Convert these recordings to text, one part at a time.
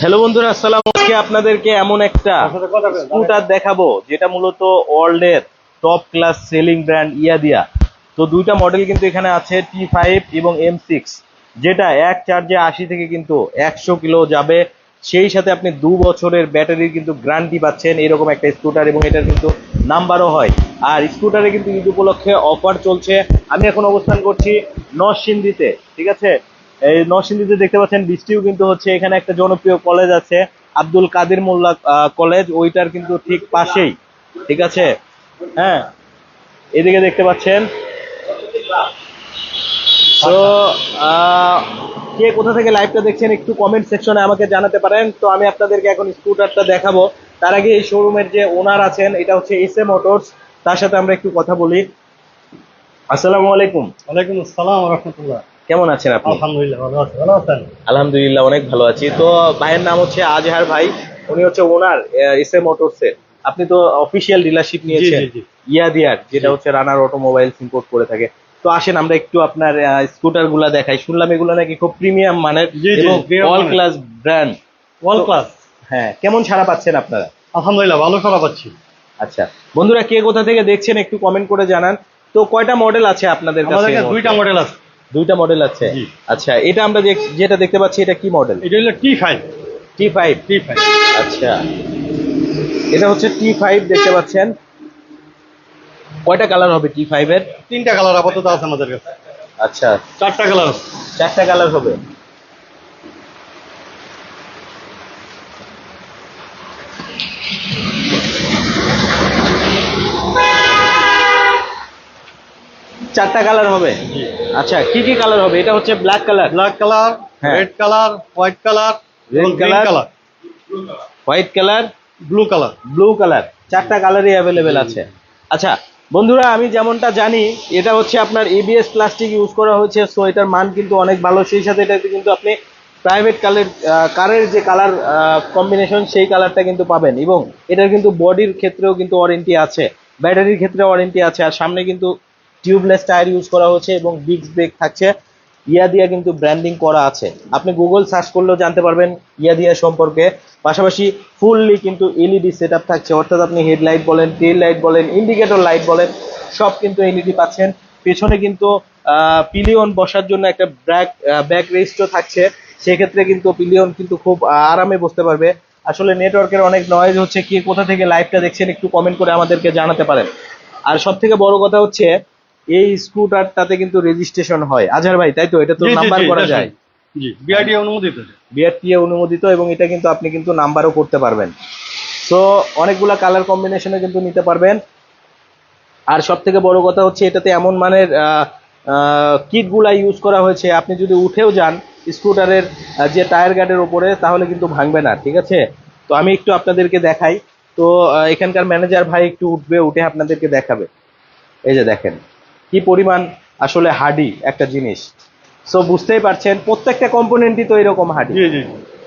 Hello বন্ধুরা, আসসালাম আজকে আপনাদেরকে এমন একটা স্কুটার দেখাবো, যেটা মূলত ওয়ার্ল্ডের top class selling brand Yadea. তো দুইটা মডেল কিন্তু এখানে আছে টি ফাইভ এবং এম সিক্স যেটা এক চার্জে আশি থেকে কিন্তু একশো কিলো যাবে। সেই সাথে আপনি দু বছরের ব্যাটারির কিন্তু গ্যারান্টি পাচ্ছেন, এরকম একটা স্কুটার এবং এটার কিন্তু নাম্বারও হয়। আর স্কুটারে কিন্তু ঈদ উপলক্ষে অফার চলছে। আমি এখন অবস্থান করছি নরসিংদীতে, ঠিক আছে? এই নরসিংদীতে দেখতে পাচ্ছেন, বৃষ্টিও কিন্তু হচ্ছে এখানে একটা জনপ্রিয় কলেজ আছে, আব্দুল কাদের মোল্লা কলেজ ওইটার কিন্তু ঠিক পাশেই, ঠিক আছে? হ্যাঁ এদিকে দেখতে পাচ্ছেন। তো কে কোথা থেকে লাইভটা দেখছেন একটু কমেন্ট সেকশনে আমাকে জানাতে পারেন। তো আমি আপনাদেরকে এখন স্কুটারটা দেখাবো। তার আগে এই শোরুমের যে ওনার আছেন, এটা হচ্ছে এস এ মোটরস তার সাথে আমরা একটু কথা বলি। আসসালামু আলাইকুম। ওয়ালাইকুম আসসালাম রহমতুল্লাহ। কেমন আছেন আপনি? আলহামদুলিল্লাহ ভালো আছি। ভালো আছেন? আলহামদুলিল্লাহ অনেক ভালো আছি। তো ভাইয়ের নাম হচ্ছে আজহার ভাই উনি হচ্ছে ওনার এস এ মোটরস এর। আপনি তো অফিসিয়াল ডিলারশিপ নিয়েছেন। ইয়াদিয়ার যেটা হচ্ছে রানার অটোমোবাইল ইম্পোর্ট করে থাকে। তো আসেন আমরা একটু আপনার স্কুটারগুলা দেখাই। শুনলাম এগুলো নাকি খুব প্রিমিয়াম মানের এবং all class brand world class হ্যাঁ কেমন ছাড়া পাচ্ছেন আপনারা? আলহামদুলিল্লাহ ভালো খারাপ পাচ্ছি। আচ্ছা বন্ধুরা কে কোথা থেকে দেখছেন একটু কমেন্ট করে জানান। তো কয়টা মডেল আছে আপনাদের কাছে? দুইটা মডেল আছে। দুইটা মডেল আছে। আচ্ছা এটা আমরা যে- যেটা দেখতে পাচ্ছি এটা কি মডেল এটা হলো T five T five T five আচ্ছা। এটা হচ্ছে টি ফাইভ দেখতে পাচ্ছেন। কয়টা কালার হবে টি ফাইভ এর? তিনটা কালার আপাতত আছে আমাদের কাছে। আচ্ছা। চারটা কালার চারটা কালার হবে। চারটা কালার হবে? আচ্ছা কি কি কালার হবে? এটা হচ্ছে black colour black colour. Red colour white colour green colour white colour blue colour blue colour চারটা কালারই অ্যাভেলেবেল আছে। আচ্ছা বন্ধুরা আমি যেমনটা জানি এটা হচ্ছে আপনার এবিএস প্লাস্টিক ইউজ করা হয়েছে সো এটার মান কিন্তু অনেক ভালো। সেই সাথে এটাতে কিন্তু আপনি প্রাইভেট কালার কারের যে কালার কম্বিনেশন সেই কালারটা কিন্তু পাবেন। এবং এটার কিন্তু বডির ক্ষেত্রেও কিন্তু ওয়ারেন্টি আছে। ব্যাটারির ক্ষেত্রে ওয়ারেন্টি আছে। আর সামনে কিন্তু টিউবলেস টায়ার ইউজ করা হচ্ছে এবং ডিস্ক ব্রেক থাকছে। ইয়া দিয়া কিন্তু ব্র্যান্ডিং করা আছে। আপনি গুগল সার্চ করলেও জানতে পারবেন ইয়া দিয়া সম্পর্কে। পাশাপাশি ফুললি কিন্তু এলইডি সেট থাকছে। অর্থাৎ আপনি হেডলাইট বলেন টেল লাইট বলেন ইন্ডিকেটর লাইট বলেন, সব কিন্তু এলইডি পাচ্ছেন। পেছনে কিন্তু পিলিয়ন বসার জন্য একটা ব্যাক ব্যাক রেস্টও থাকছে। সেক্ষেত্রে কিন্তু পিলিয়ন কিন্তু খুব আরামে বসতে পারবে। আসলে নেটওয়ার্কের অনেক নয়েজ হচ্ছে। কি কোথা থেকে লাইভটা দেখছেন একটু কমেন্ট করে আমাদেরকে জানাতে পারেন। আর সব থেকে বড় কথা হচ্ছে এই স্কুটারটাতে কিন্তু রেজিস্ট্রেশন হয়। আজহার ভাই তাই তো? এটা তো নাম্বার করা যায়। জি বিআইডি অনুমোদিত। বিআরটিএ অনুমোদিত এবং এটা কিন্তু আপনি কিন্তু নাম্বারও করতে পারবেন। তো অনেকগুলা কালার কম্বিনেশনে কিন্তু নিতে পারবেন। আর সব থেকে বড় কথা হচ্ছে এটাতে এমন মানের কিটগুলা ইউজ করা হয়েছে। আপনি যদি উঠেও যান স্কুটারের যে টায়ার গার্ডের উপরে তাহলে কিন্তু ভাঙবে না ঠিক আছে? তো আমি একটু আপনাদেরকে দেখাই। তো এখানকার ম্যানেজার ভাই একটু উঠবে উঠে আপনাদেরকে দেখাবে। এই যে দেখেন। কি পরিমাণ আসলে হার্ডি একটা জিনিস? সো বুঝতেই পারছেন প্রত্যেকটা কম্পোনেন্টই তো এরকম জি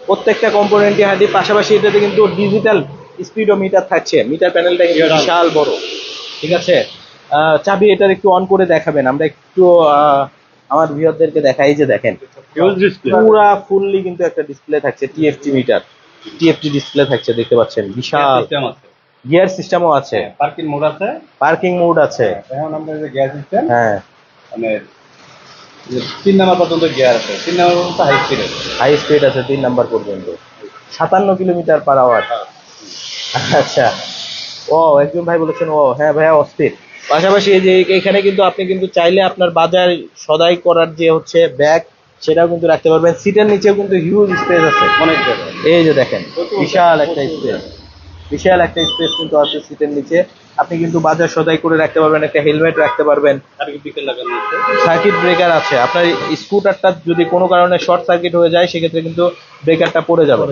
প্রত্যেকটা কম্পোনেন্টই হার্ডি পাশাপাশি এটাতে কিন্তু ডিজিটাল স্পিডও মিটার থাকছে। মিটার প্যানেলটা কিন্তু বিশাল বড়। ঠিক আছে? চাবি এটার একটু অন করে দেখাবেন। আমরা একটু আহ, আমার ভিউয়ারদেরকে দেখাই যে দেখেন। পুরা ফুললি কিন্তু একটা ডিসপ্লে থাকছে টিএফটি মিটার টিএফটি ডিসপ্লে থাকছে দেখতে পাচ্ছেন? বিশাল। গিয়ার সিস্টেমও আছে। পার্কিং মোড আছে। পার্কিং মোড আছে। এখন আমাদের যে গ্যাস সিস্টেম হ্যাঁ। মানে তিন নাম্বার পর্যন্ত গিয়ার আছে। তিন নাম্বার পর্যন্ত হাই স্পিড আছে। হাই স্পিড আছে তিন নাম্বার পর্যন্ত। সাতান্ন কিলোমিটার পার আওয়ার আচ্ছা। ও একজন ভাই বলেছেন ও হ্যাঁ ভাইয়া অস্থির। পাশাপাশি এই যে এখানে কিন্তু আপনি কিন্তু চাইলে আপনার বাজার সদাই করার যে হচ্ছে ব্যাগ সেটাও কিন্তু রাখতে পারবেন। সিটের নিচেও কিন্তু হিউজ স্পেস আছে। অনেক এই যে দেখেন বিশাল একটা স্পেস বিশাল একটা স্পেস কিন্তু আছে সিটের নিচে। আপনি কিন্তু বাজার সদাই করে রাখতে পারবেন একটা হেলমেট রাখতে পারবেন। বিকেল লাগানো সার্কিট ব্রেকার আছে। আপনার স্কুটারটা যদি কোনো কারণে শর্ট সার্কিট হয়ে যায় সেক্ষেত্রে কিন্তু ব্রেকারটা পড়ে যাবে।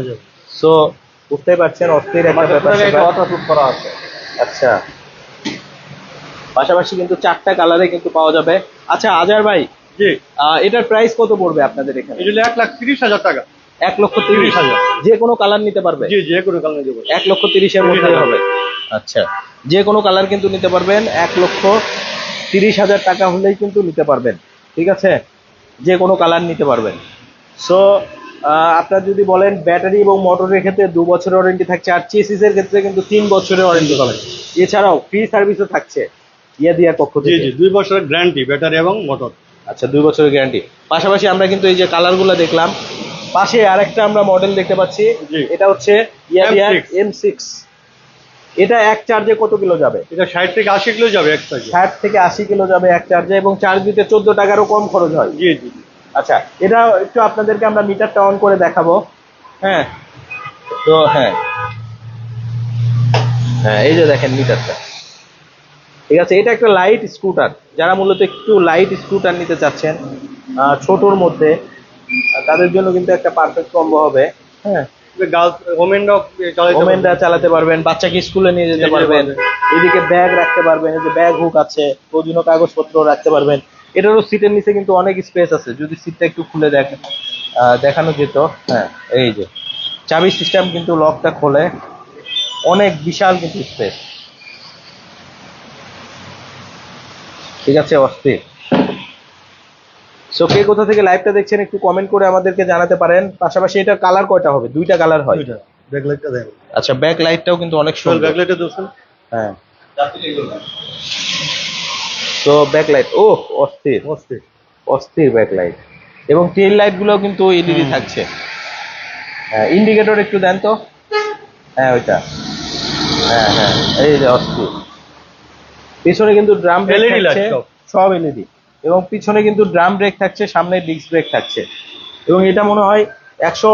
সো বুঝতেই পারছেন অস্থির একটা ব্যাপার করা আছে। আচ্ছা। পাশাপাশি কিন্তু চারটা কালারে কিন্তু পাওয়া যাবে। আচ্ছা আজার ভাই জি। এটার প্রাইস কত পড়বে আপনাদের এখানে? এক লাখ তিরিশ হাজার টাকা। এক লক্ষ তিরিশ হাজার। যে কোনো কালার নিতে পারবে? জি যে কোনো কারণে দেবো এক লক্ষ তিরিশের মধ্যে হবে। আচ্ছা যে কোনো কালার কিন্তু নিতে পারবেন। এক লক্ষ তিরিশ হাজার টাকা হলেই কিন্তু নিতে পারবেন। ঠিক আছে? যে কোনো কালার নিতে পারবেন। সো আপনার যদি বলেন ব্যাটারি এবং মোটরের ক্ষেত্রে দু বছরের ওয়ারেন্টি থাকছে আর চেসিসের ক্ষেত্রে কিন্তু তিন বছরের ওয়ারেন্টি পাবেন এছাড়াও ফ্রি সার্ভিসও থাকছে ইয়া দিয়ার পক্ষ জি থেকে। জি দুই বছরের গ্যারান্টি ব্যাটারি এবং মোটর। আচ্ছা দুই বছরের গ্যারান্টি। পাশাপাশি আমরা কিন্তু এই যে কালারগুলো দেখলাম পাশে আরেকটা আমরা মডেল দেখতে পাচ্ছি। এটা হচ্ছে ইয়ারিয়ার M6 এম সিক্স এটা এক চার্জে কত কিলো যাবে? এটা ষাট থেকে আশি কিলো যাবে এক সাইজে ষাট থেকে আশি কিলো যাবে এক চার্জে এবং চার্জ দিতে চোদ্দ টাকারও কম খরচ হয়। জি জি আচ্ছা এটা একটু আপনাদেরকে আমরা মিটারটা অন করে দেখাবো। হ্যাঁ। তো হ্যাঁ। হ্যাঁ এই যে দেখেন মিটারটা ঠিক আছে এটা একটা লাইট স্কুটার যারা মূলত একটু লাইট স্কুটার নিতে চাচ্ছেন ছোটর মধ্যে তাদের জন্য কিন্তু একটা পারফেক্ট কম্বো হবে। হ্যাঁ? ওমেনরা চালাতে পারবেন বাচ্চাকে স্কুলে নিয়ে যেতে পারবেন এদিকে ব্যাগ রাখতে পারবেন এই যে ব্যাগ হুক আছে প্রয়োজনীয় কাগজপত্র রাখতে পারবেন। এটারও সিটের নিচে কিন্তু অনেক স্পেস আছে যদি সিটটা একটু খুলে দেখ আহ, দেখানো যেত হ্যাঁ এই যে। চাবি সিস্টেম কিন্তু লকটা খোলে অনেক বিশাল কিন্তু স্পেস ঠিক আছে অস্থির। সো কে কোথা থেকে লাইভটা দেখছেন একটু কমেন্ট করে আমাদেরকে জানাতে পারেন। পাশাপাশি এটা কালার কয়টা হবে? দুইটা কালার হয়। ব্যাকলাইটটা আচ্ছা ব্যাক লাইটটাও কিন্তু অনেক সুন্দর। ব্যাকলাইটটা দোষন হ্যাঁ। তো ব্যাক লাইট ও অস্থির। অস্থির। অস্থির ব্যাক লাইট এবং টেল লাইটগুলো কিন্তু এলইডি থাকছে। হ্যাঁ ইন্ডিকেটর একটু দেন তো। হ্যাঁ ওইটা। হ্যাঁ হ্যাঁ এই যে অস্থির। পিছনে কিন্তু ড্রাম থাকছে। সব। সব এলইডি এবং পিছনে কিন্তু ড্রাম ব্রেক থাকছে সামনে ডিস্ক ব্রেক থাকছে। এবং এটা মনে হয় একশো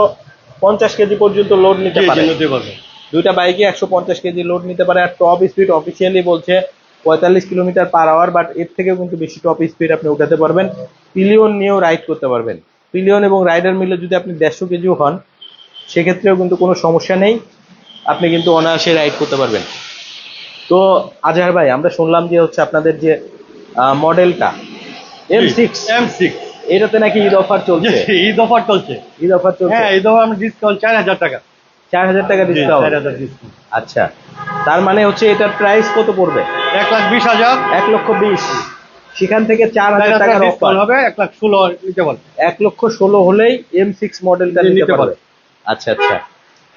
পঞ্চাশ কেজি পর্যন্ত লোড নিতে পারে। দুইটা বাইকে একশো পঞ্চাশ কেজি লোড নিতে পারে আর টপ স্পিড অফিসিয়ালি বলছে পঁয়তাল্লিশ কিলোমিটার পার আওয়ার বাট এর থেকেও কিন্তু বেশি টপ স্পিড আপনি উঠাতে পারবেন। পিলিয়ন নিয়েও রাইড করতে পারবেন। পিলিয়ন এবং রাইডার মিলে যদি আপনি দেড়শো কেজিও হন সেক্ষেত্রেও কিন্তু কোনো সমস্যা নেই। আপনি কিন্তু অনায়াসে রাইড করতে পারবেন। তো আজহার ভাই আমরা শুনলাম যে হচ্ছে আপনাদের যে মডেলটা এম সিক্স এম সিক্স এটাতে নাকি ঈদ অফার চলছে? ঈদ অফার চলছে। ঈদ অফার চলছে? হ্যাঁ ঈদ অফার আমি ডিসকাউন্ট চার হাজার টাকা। চার হাজার টাকা ডিসকাউন্ট চার হাজার ডিসকাউন্ট আচ্ছা। তার মানে হচ্ছে এটার প্রাইস কত পড়বে? এক লাখ বিশ হাজার। এক লক্ষ বিশ। সেখান থেকে চার হাজার টাকার অফার ডিসকাউন্ট হবে এক লাখ ষোলো নিতে পারবে। এক লক্ষ ষোলো হলেই এম সিক্স মডেলটা নিতে পারবে। আচ্ছা আচ্ছা।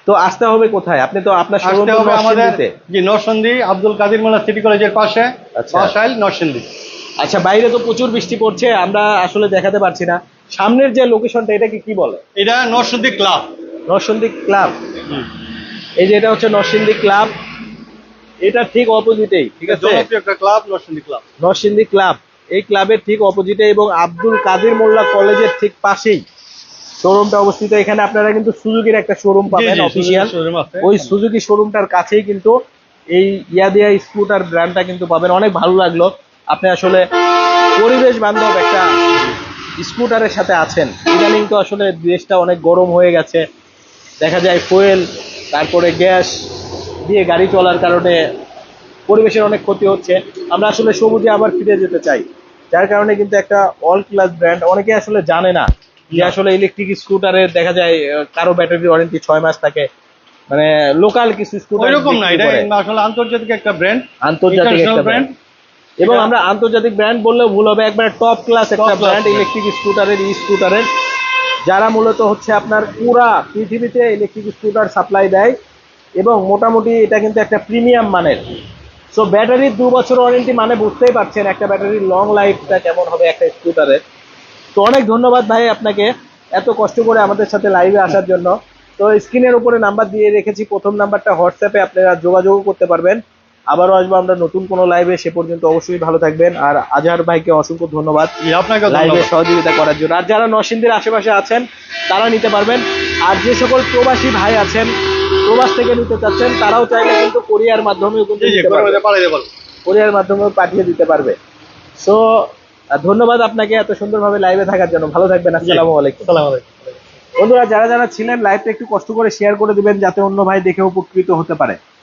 তো আসতে হবে কোথায়? আপনি তো আপনার আসতে হবে আমাদের জি নরসিংদী আব্দুল কাদির মোল্লা সিটি কলেজের পাশে আচ্ছা। বাসাইল নরসিংদী। আচ্ছা বাইরে তো প্রচুর বৃষ্টি পড়ছে আমরা আসলে দেখাতে পারছি না। সামনের যে লোকেশনটা এটাকে কি বলে? এটা নরসিংদী ক্লাব। নরসিংদী ক্লাব? এই যে এটা হচ্ছে নরসিংদী ক্লাব। এটা ঠিক অপোজিটেই ঠিক আছে? একটা club Narsingdi club. Narsingdi club. এই ক্লাবের ঠিক অপোজিটে এবং আব্দুল কাদের মোল্লা কলেজের ঠিক পাশেই। শোরুমটা অবস্থিত। এখানে আপনারা কিন্তু সুজুকির একটা শোরুম পাবেন অফিসিয়াল ওই সুজুকি শোরুমটার কাছেই কিন্তু এই ইয়াদিয়া স্কুটার ব্র্যান্ডটা কিন্তু পাবেন। অনেক ভালো লাগল। আপনি আসলে পরিবেশ বান্ধব একটা স্কুটারের সাথে আছেন। ইদানিং তো আসলে দেশটা অনেক গরম হয়ে গেছে। দেখা যায় ফুয়েল তারপরে গ্যাস দিয়ে গাড়ি চলার কারণে পরিবেশের অনেক ক্ষতি হচ্ছে। আমরা আসলে সবুজে আবার ফিরে যেতে চাই। যার কারণে কিন্তু একটা অল ক্লাস ব্র্যান্ড অনেকে আসলে জানে না যে আসলে ইলেকট্রিক স্কুটারে দেখা যায় কারও ব্যাটারি ওয়ারেন্টি ছয় মাস থাকে। মানে লোকাল কিছু স্কুটার ওইরকম না এটা আসলে আন্তর্জাতিক একটা ব্র্যান্ড আন্তর্জাতিক একটা ব্র্যান্ড এবং আমরা আন্তর্জাতিক ব্র্যান্ড বললেও ভুল হবে একবার টপ ক্লাস একটা ব্র্যান্ড ইলেকট্রিক স্কুটারের ই স্কুটারের যারা মূলত হচ্ছে আপনার পুরা পৃথিবীতে ইলেকট্রিক স্কুটার সাপ্লাই দেয় এবং মোটামুটি এটা কিন্তু একটা প্রিমিয়াম মানের। সো ব্যাটারির দু বছর ওয়ারেন্টি মানে বুঝতেই পারছেন একটা ব্যাটারির লং লাইফটা কেমন হবে একটা স্কুটারের তো অনেক ধন্যবাদ ভাই আপনাকে এত কষ্ট করে আমাদের সাথে লাইভে আসার জন্য। তো স্ক্রিনের উপরে নাম্বার দিয়ে রেখেছি প্রথম নাম্বারটা হোয়াটসঅ্যাপে আপনারা যোগাযোগও করতে পারবেন। আবারও আসব আমরা নতুন কোনো লাইভে সে পর্যন্ত অবশ্যই ভালো থাকবেন। আর আজহার ভাইকে অসংখ্য ধন্যবাদ। আপনাকে লাইভে সহযোগিতা করার জন্য। আর যারা নরসিংদীর আশেপাশে আছেন তারা নিতে পারবেন। আর যে সকল প্রবাসী ভাই আছেন প্রবাস থেকে নিতে চাচ্ছেন তারাও চাইলে কিন্তু কোরিয়ার মাধ্যমেও কিন্তু পারব। কোরিয়ার মাধ্যমেও পাঠিয়ে দিতে পারবে। সো ধন্যবাদ আপনাকে এত সুন্দরভাবে লাইভে থাকার জন্য। ভালো থাকবেন। আসসালামু আলাইকুম। আসসালামু আলাইকুম। বন্ধুরা যারা যারা ছিলেন লাইভটা একটু কষ্ট করে শেয়ার করে দিবেন যাতে অন্য ভাই দেখে উপকৃত হতে পারে।